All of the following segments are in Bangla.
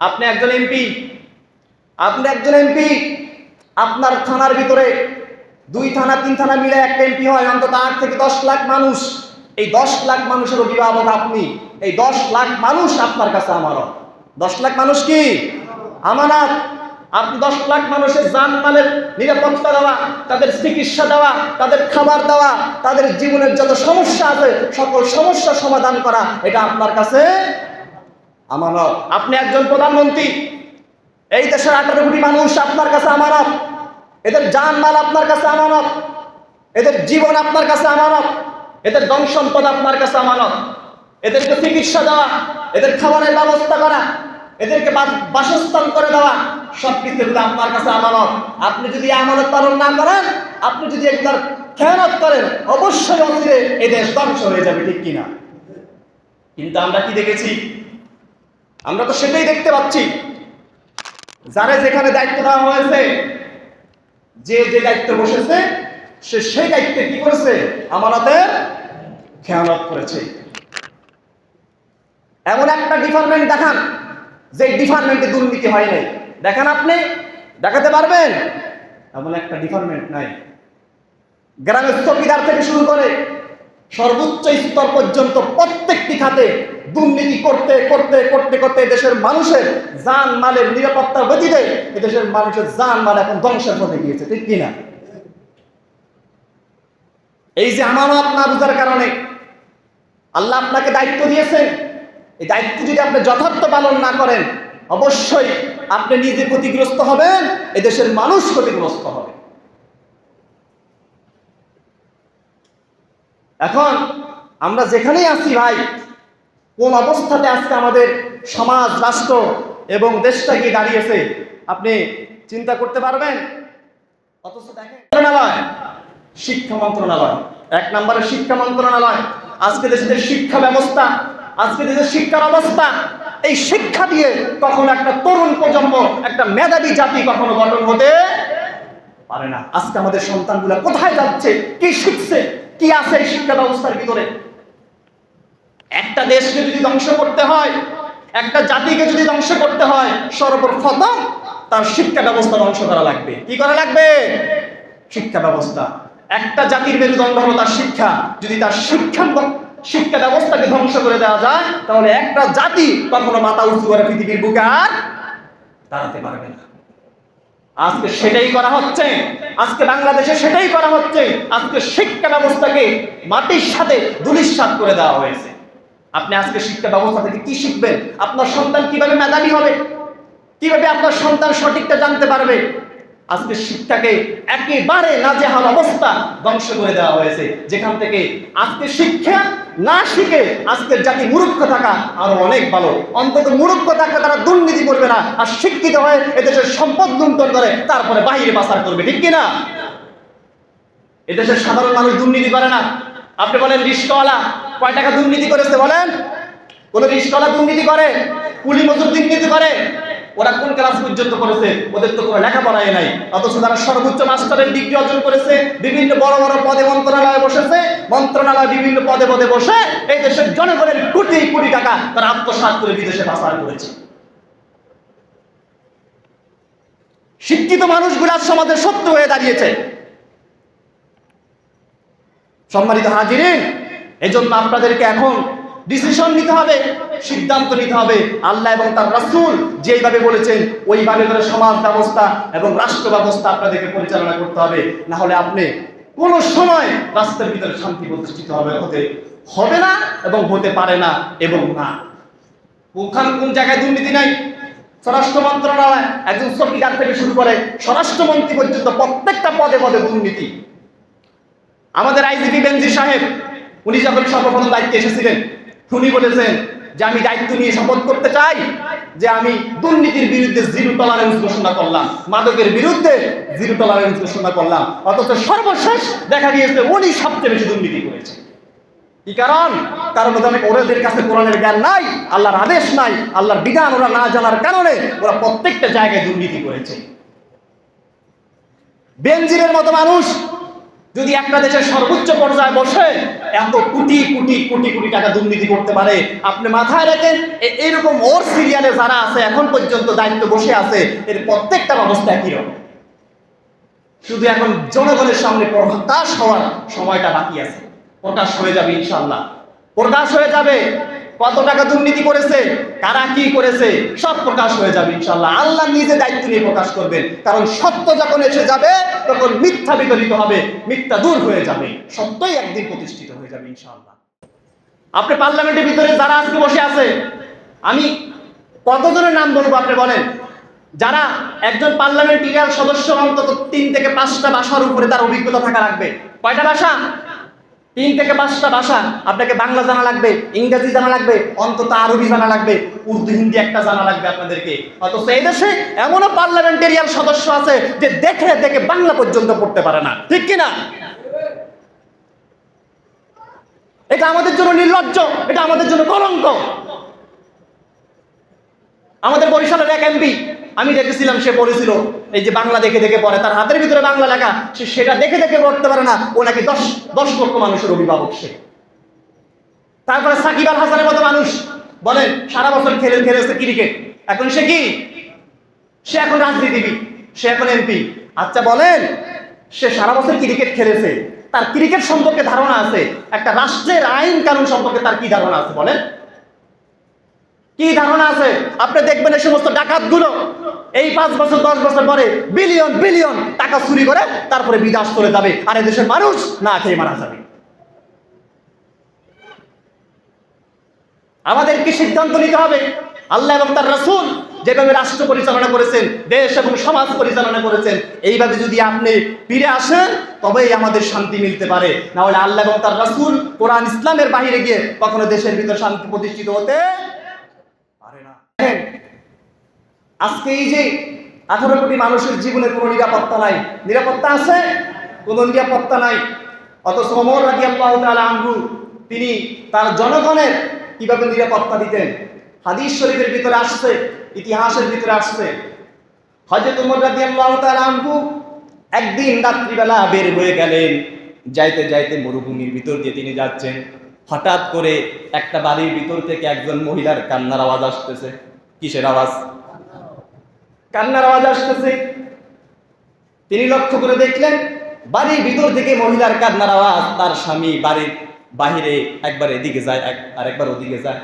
আপনি একজন এমপি, আপনি একজন এমপি, আপনার থানার ভিতরে দুই থানা, তিন থানা মিলে একটা এমপি হয়, অন্তত আট থেকে দশ লাখ মানুষ। এই দশ লাখ মানুষের অভিভাবক আপনি, এই দশ লাখ মানুষ আপনার কাছে আমানত। দশ লাখ মানুষ কি? আমানত। আপনি দশ লাখ মানুষের জান মালের নিরাপত্তা দেওয়া, তাদের চিকিৎসা দেওয়া, তাদের খাবার দেওয়া, তাদের জীবনের যত সমস্যা আছে, সকল সমস্যা সমাধান করা, এটা আপনার কাছে আমানত। আপনি একজন প্রধানমন্ত্রী, এই দেশের আঠারো কোটি মানুষ আপনার কাছে আমানত। এদের জান মাল আপনার কাছে আমানত। এদের জীবন আপনার কাছে আমানত। এদের ধন সম্পদ আপনার কাছে আমানত। এদেরকে চিকিৎসা দেওয়া, এদের খাবারের ব্যবস্থা করা, এদেরকে বাসস্থান করে দেওয়া সব কিছু আপনার কাছে আমানত। আপনি যদি আমানত পালন না করেন, আপনি যদি একবার খেয়ানত করেন, অবশ্যই অচিরে এই দেশ ধ্বংস হয়ে যাবে, ঠিক কিনা? কিন্তু আমরা কি দেখেছি? আমরা তো সেটাই দেখতে পাচ্ছি। যারা যেখানে দায়িত্ব দেওয়া হয়েছে, যে যে দায়িত্ব বসেছে, সে সেই দায়িত্বে কি করেছে? আমানতের খেয়ানত করেছে। এমন একটা ডিপার্টমেন্ট দেখান যে ডিপার্টমেন্টে দুর্নীতি হয় নাই। দেখান আপনি, দেখাতে পারবেন? এমন একটা ডিপার্টমেন্ট নাই। গ্রামের চকিদার থেকে শুরু করে সর্বোচ্চ স্তর পর্যন্ত প্রত্যেকটি খাতে দুর্নীতি করতে করতে করতে করতে দেশের মানুষের যান মালের নিরাপত্তা ব্যতীতে দেশের মানুষের যান মাল এখন ধ্বংসের পথে গিয়েছে, ঠিক কিনা? এই যে আমানত না বুঝার কারণে আল্লাহ আপনাকে দায়িত্ব দিয়েছেন, এই দায়িত্ব যদি আপনি যথার্থ পালন না করেন, অবশ্যই আপনি নিজে ক্ষতিগ্রস্ত হবেন, এদেশের মানুষ ক্ষতিগ্রস্ত হবে। এখন আমরা যেখানেই আছি ভাই কোন অবস্থাতে আজকে আমাদের সমাজ, রাষ্ট্র এবং দেশটা গিয়ে দাঁড়িয়েছে, আপনি চিন্তা করতে পারবেন? অথচ মন্ত্রণালয়, শিক্ষা মন্ত্রণালয়, এক নম্বরে শিক্ষা মন্ত্রণালয়, আজকে দেশের শিক্ষা ব্যবস্থা, আজকে দেশের শিক্ষার অবস্থা, এই শিক্ষা দিয়ে কখনো একটা তরুণ প্রজন্ম, একটা মেধাবী জাতি কখনো গঠন হতে পারে না। আজকে আমাদের সন্তানগুলো কোথায় যাচ্ছে, কি শিখছে, কি আছে এই শিক্ষা ব্যবস্থার ভিতরে? একটা দেশকে যদি ধ্বংস করতে হয়, একটা জাতিকে যদি ধ্বংস করতে হয়, সর্বপ্রথম তার শিক্ষা ব্যবস্থা ধ্বংস করা লাগবে। কি করা লাগবে? শিক্ষা ব্যবস্থা। একটা জাতির মেরুদণ্ড হলো তার শিক্ষা। যদি তার শিক্ষা শিক্ষা ব্যবস্থাকে ধ্বংস করে দেওয়া যায়, তাহলে একটা জাতি কখনো মাথা উঁচু করে পৃথিবীর বুকে আর দাঁড়াতে পারবে না। আজকে সেটাই করা হচ্ছে। আজকে বাংলাদেশে সেটাই করা হচ্ছে। আজকে শিক্ষা ব্যবস্থাকে মাটির সাথে দুলিশ্বাত করে দেওয়া হয়েছে। আপনি আজকে শিক্ষা ব্যবস্থা থেকে কি শিখবেন? আপনার সন্তান কীভাবে মেধাবী হবে? কীভাবে আপনার সন্তান সঠিকটা জানতে পারবে? আজকে শিক্ষাকে একেবারে নাজেহাল অবস্থা ধ্বংস করে দেওয়া হয়েছে। যেখান থেকে আজকে শিক্ষা না শিখে আজকের জাতি মূর্খ থাকা আরও অনেক ভালো। অন্তত মূর্খ থাকলে তারা দুর্নীতি করবে না। আর শিক্ষিত হয়ে এদেশের সম্পদ লুণ্ঠন করে, তারপরে বাহিরে পাচার করবে। ঠিক কিনা? এদেশের সাধারণ মানুষ দুর্নীতি করে না। আপনি বলেন রিস্কওয়ালা, কয় টাকা দুর্নীতি করেছে বলেন? কোন রিস্কওয়ালা দুর্নীতি করে? কুলি মজুর দুর্নীতি করে? ওরা কোন ক্লাস পর্যন্ত করেছে? ওদের তো কোনো লেখাপড়াই নাই। অথচ তারা সর্বোচ্চ মাস্টারের ডিগ্রি অর্জন করেছে, বিভিন্ন বড় বড় পদে মন্ত্রণালয়ে বসেছে, মন্ত্রণালয় বিভিন্ন পদে পদে বসে এই দেশের জনগণের কোটি কোটি টাকা তারা আত্মসাৎ করে বিদেশে পাচার করেছে। শিক্ষিত মানুষগুলো সমাজের শত্রু হয়ে দাঁড়িয়েছে। সম্মানিত হাজিরিন, এজন্য আপনাদেরকে এখন ডিসিশন নিতে হবে, সিদ্ধান্ত নিতে হবে। আল্লাহ এবং তার রাসুল যেইভাবে বলেছেন, ওইভাবে করে সমাজ ব্যবস্থা এবং রাষ্ট্র ব্যবস্থা আপনাদেরকে পরিচালনা করতে হবে। না হলে আপনি কোন সময় রাষ্ট্রের ভিতরে শান্তি প্রতিষ্ঠিত হবে, হতে, হবে না এবং হতে পারে না এবং না। ওখানে কোন জায়গায় দুর্নীতি নাই? স্বরাষ্ট্র মন্ত্রণালয় একজন চকিদার থেকে শুরু করে স্বরাষ্ট্রমন্ত্রী পর্যন্ত প্রত্যেকটা পদে পদে দুর্নীতি। আমাদের আইজিপি বেনজি সাহেব, উনি যখন সর্বপ্রথম দায়িত্বে এসেছিলেন, উনি বলেছেন যে আমি দায়িত্ব নিয়ে শপথ করতে চাই যে আমি দুর্নীতির বিরুদ্ধে জিরো টলারেন্স ঘোষণা করলাম, মাদকের বিরুদ্ধে জিরো টলারেন্স ঘোষণা করলাম, অথচ সর্বশেষ দেখা গিয়েছে উনি সবচেয়ে বেশি দুর্নীতি করেছে কি কারণ? কারণ ওদের ওদের কাছে কোরআনের জ্ঞান নাই, আল্লাহর আদেশ নাই, আল্লাহর বিধান ওরা না জানার কারণে ওরা প্রত্যেকটা জায়গায় দুর্নীতি করেছে। বেনজিরের মতো মানুষ যদি একটা দেশের সর্বোচ্চ পর্যায়ে বসে এত কোটি কোটি কোটি কোটি টাকা দুর্নীতি করতে পারে, আপনি মাথায় রাখেন এরকম ওর সিরিয়ালে যারা আছে, এখন পর্যন্ত দায়িত্ব বসে আছে, এর প্রত্যেকটা অবস্থা একই রকম। শুধু এখন জনগণের সামনে প্রকাশ হওয়ার সময়টা বাকি আছে। প্রকাশ হয়ে যাবে ইনশাল্লাহ প্রকাশ হয়ে যাবে। কত টাকা দুর্নীতি করেছে, কারা কি করেছে, সব প্রকাশ হয়ে যাবে ইনশাল্লাহ আল্লাহ নিজে দায়িত্ব নিয়ে প্রকাশ করবেন। কারণ সত্য যখন এসে যাবে, তখন মিথ্যা বিতরিত হবে, মিথ্যা দূর হয়ে যাবে। সত্যই একদিন প্রতিষ্ঠিত হয়ে যাবে ইনশাল্লাহ আপনি পার্লামেন্টের ভিতরে যারা আজকে বসে আছে, আমি কতজনের নাম বলব আপনি বলেন? যারা একজন পার্লামেন্টেরিয়ান সদস্য অন্তত তিন থেকে পাঁচটা ভাষার উপরে তার অভিজ্ঞতা থাকা লাগবে। কয়টা ভাষা তিন থেকে পাঁচটা ভাষা আপনাকে বাংলা জানা লাগবে, ইংরেজি জানা লাগবে, অন্তত আরবি জানা লাগবে, উর্দু, হিন্দি একটা জানা লাগবে আপনাদেরকে। অথচ এই দেশে এমনও পার্লামেন্টেরিয়ান সদস্য আছে যে দেখে দেখে বাংলা পর্যন্ত পড়তে পারে না। ঠিক কিনা? এটা আমাদের জন্য নির্লজ্জ, এটা আমাদের জন্য কলঙ্ক। আমাদের বরিশালের এক এমপি আমি দেখেছিলাম সে পড়েছিল এই যে বাংলা দেখে দেখে পড়ে, তার হাতের ভিতরে বাংলা লেখা, সে সেটা দেখে দেখে পড়তে পারে না, ও নাকি দশ দশ লক্ষ মানুষের অভিভাবক সে। তারপরে সাকিব আল হাসানের মতো মানুষ বলেন সারা বছর খেলে খেলেছে ক্রিকেট। এখন সে কি? সে এখন রাজনীতিবিদ, সে এখন এমপি। আচ্ছা বলেন, সে সারা বছর ক্রিকেট খেলেছে, তার ক্রিকেট সম্পর্কে ধারণা আছে, একটা রাষ্ট্রের আইন কানুন সম্পর্কে তার কি ধারণা আছে বলেন? কি ধারণা আছে? আপনি দেখবেন এই সমস্ত ডাকাতগুলো এই পাঁচ বছর, দশ বছর পরে বিলিয়ন বিলিয়ন টাকা চুরি করে তারপরে বিদেশ চলে যাবে। আর দেশের মানুষ না খেয়ে মারা যাবে। আমাদেরকে সিদ্ধান্ত নিতে হবে। আল্লাহ এবং তার রাসূল যেভাবে রাষ্ট্র পরিচালনা করেছেন, দেশ এবং সমাজ পরিচালনা করেছেন, এইভাবে যদি আপনি ফিরে আসেন, তবেই আমাদের শান্তি মিলতে পারে। না হলে আল্লাহ এবং তার রাসূল কোরআন ইসলামের বাইরে গিয়ে কখনো দেশের ভিতর শান্তি প্রতিষ্ঠিত হতে পারে না। আজকে এই যে আঠারো কোটি মানুষের জীবনে কোনো নিরাপত্তা নাই। নিরাপত্তা আছে? কোনো নিরাপত্তা নাই। অথচ ওমর রাজি আল্লাহ আনহু, তিনি তার জনগণের কীভাবে নিরাপত্তা দিতেন? হাদিস শরীফের ভিতরে আসছে, ইতিহাসের ভিতরে আসছে। হজরত উমর রাজি আল্লাহ আনহু একদিন রাত্রিবেলা বের হয়ে গেলেন। যাইতে যাইতে মরুভূমির ভিতর দিয়ে তিনি যাচ্ছেন। হঠাৎ করে একটা বাড়ির ভিতর থেকে একজন মহিলার কান্নার আওয়াজ আসতেছে। কিসের আওয়াজ? কান্নার আওয়াজ আসতেছে। তিনি লক্ষ্য করে দেখলেন, বাড়ির ভিতর থেকে মহিলার কান্নার আওয়াজ তার স্বামী বাড়ির বাহিরে একবার এদিকে যায় আর একবার ওদিকে যায়।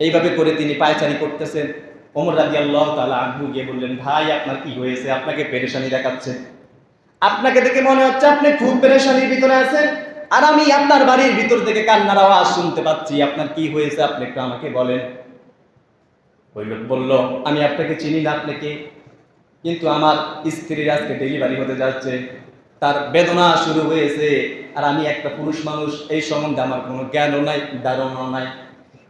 এইভাবে করে তিনি পায়চারি করতেছেন। ওমর রাজি আল্লাহ তালা আনহু গিয়ে বললেন, ভাই, আপনার কি হয়েছে? আপনাকে পেরেশানি দেখাচ্ছে। আপনাকে দেখে মনে হচ্ছে আপনি খুব পেরেশানির ভিতরে আছেন। আর আমি আপনার বাড়ির ভিতর থেকে কান্নার আওয়াজ শুনতে পাচ্ছি। আপনার কি হয়েছে? আপনি একটু আমাকে বলেন। ওই লোক বলল, আমি আপনাকে চিনি না আপনাকে, কিন্তু আমার স্ত্রীর আজকে ডেলিভারি হতে যাচ্ছে। তার বেদনা শুরু হয়েছে, আর আমি একটা পুরুষ মানুষ, এই সম্বন্ধে আমার কোনো জ্ঞানও নাই, ধারণাও নাই।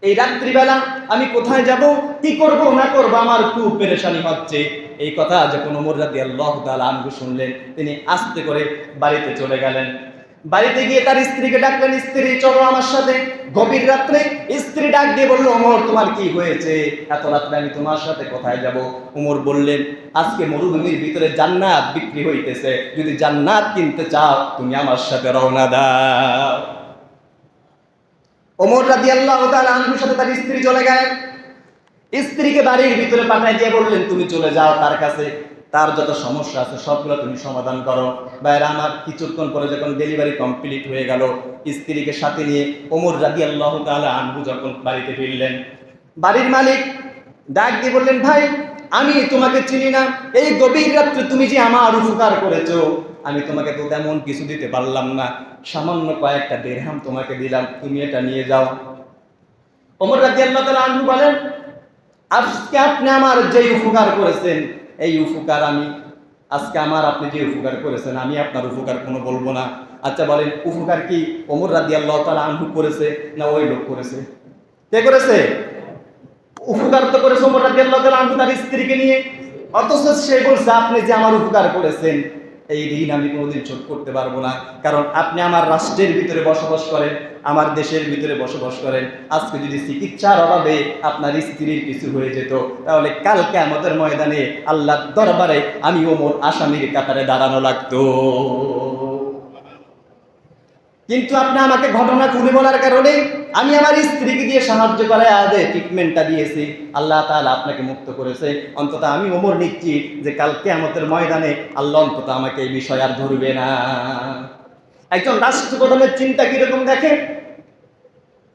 এই রাত্রিবেলা আমি কোথায় যাব, কি করব, না করব, আমার খুব পেরেশানি হচ্ছে। এই কথা যখন ওমর রাদি আল্লাহ আনহু শুনলেন, তিনি আস্তে করে বাড়িতে চলে গেলেন। বাড়িতে গিয়ে তার স্ত্রীকে ডাকলেন, স্ত্রী, চলো আমার সাথে। গভীর রাত্রে স্ত্রী ডাক দিয়ে বলল, ওমর, তোমার কি হয়েছে? এত রাত্রে আমি তোমার সাথে কোথায় যাব? ওমর বললেন, আজকে মরুভূমির ভিতরে জান্নাত বিক্রি হইতেছে। যদি জান্নাত কিনতে চাও, তুমি আমার সাথে রওনা দাও। ওমর রাদি আল্লাহ আনহুর সাথে তার স্ত্রী চলে গেলেন। স্ত্রীকে বাড়ির ভিতরে পাঠায় দিয়ে বললেন, তুমি চলে যাও তার কাছে। তার যত সমস্যা আছে, সবগুলো তুমি সমাধান করো। বাইরে আমার কিছুক্ষণ পরে যখন ডেলিভারি কমপ্লিট হয়ে গেল, স্ত্রীকে সাথে নিয়ে ওমর রাদি আল্লাহ তাআলা আনহু যখন বাড়িতে ফিরলেন, বাড়ির মালিক ডাক দিয়ে বললেন, ভাই, আমি তোমাকে চিনি না, এই গভীর রাত্রে তুমি যে আমার উপকার করেছ, আমি তোমাকে তো তেমন কিছু দিতে পারলাম না, সামান্য কয়েকটা দেড়হাম তোমাকে দিলাম, তুমি এটা নিয়ে যাও। ওমর রাজি আল্লাহ তাআলা আনহু বলেন, আজকে আপনি আমার যে উপকার করেছেন এই উপকার আমি, আজকে আমার আপনি যে উপকার করেছেন, আমি আপনার উপকার কোনো বলব না। আচ্ছা বলেন, উপকার কি? ওমর রাদি আল্লাহ তালা আনহু করেছে না ওই লোক করেছে? কে করেছে? উপকার তো করেছে ওমর রাদি আল্লাহ তালা আনহু তার স্ত্রীকে নিয়ে। অথচ সে বলছে, আপনি যে আমার উপকার করেছেন এই ঋণ আমি কোনোদিন শোধ করতে পারব না। কারণ আপনি আমার রাষ্ট্রের ভিতরে বসবাস করেন, আমার দেশের ভিতরে বসবাস করেন। আজকে যদি চিকিৎসার অভাবে আপনার স্ত্রীর কিছু হয়ে যেত, তাহলে কালকে আমাদের ময়দানে আল্লাহর দরবারে আমি ওমর আসামির কাতারে দাঁড়ানো লাগতো। কিন্তু আপনি আমাকে ঘটনা খুলে বলার কারণে আমি আমার স্ত্রীকে দিয়ে সাহায্য করায় আদে ট্রিটমেন্টটা দিয়েছি। আল্লাহ তাহলে আপনাকে মুক্ত করেছে। অন্তত আমি ওমর নিচ্ছি যে কালকে আমাদের ময়দানে আল্লাহ অন্তত আমাকে এই বিষয় আর ধরবে না। একজন রাষ্ট্রপ্রধানের চিন্তা কীরকম দেখে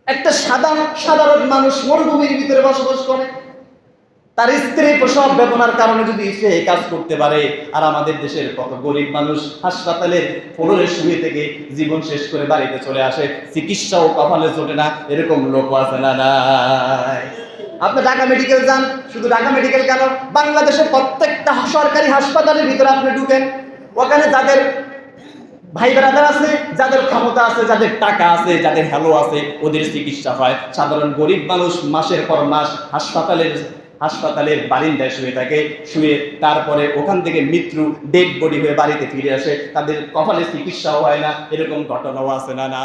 একটা সাধারণ সাধারণ মানুষ মরুভূমির ভিতরে বসবাস করে। তার স্ত্রী প্রসব বেদনার কারণে যদি সে কাজ করতে পারে, আর আমাদের দেশের কত গরিব মানুষ হাসপাতালের ফ্লোরে শুয়ে থেকে জীবন শেষ করে বাড়িতে চলে আসে চিকিৎসাও কপালে চলে না, এরকম লোক আছে না আপনি ঢাকা মেডিকেল যান, শুধু ঢাকা মেডিকেল কেন? বাংলাদেশের প্রত্যেকটা সরকারি হাসপাতালের ভিতরে আপনি ঢুকেন। ওখানে যাদের ভাই ব্রাদার আছে, যাদের ক্ষমতা আছে, যাদের টাকা আছে, যাদের হ্যালো আছে, ওদের চিকিৎসা হয়। সাধারণ গরিব মানুষ মাসের পর মাস হাসপাতালের হাসপাতালের বারিন্দায় শুয়ে থাকে, শুয়ে তারপরে ওখান থেকে মৃত্যু ডেড বডি হয়ে বাড়িতে ফিরে আসে। তাদের কপালে চিকিৎসাও হয় না, এরকম ঘটনাও আছে না না।